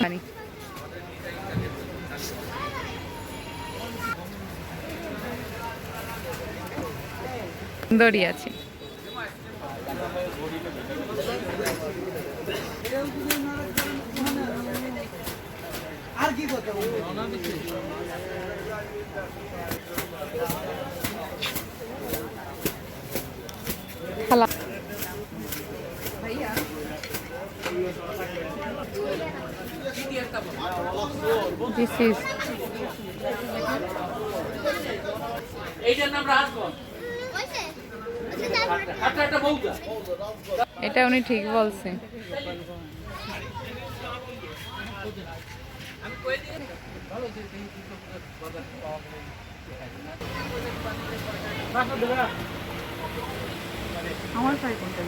পানি। সুন্দরই আছে। আর কি খালা এইটার নাম রাজগঞ্জ একটা বউটা এটা উনি ঠিক বলছে। আমার কোনটা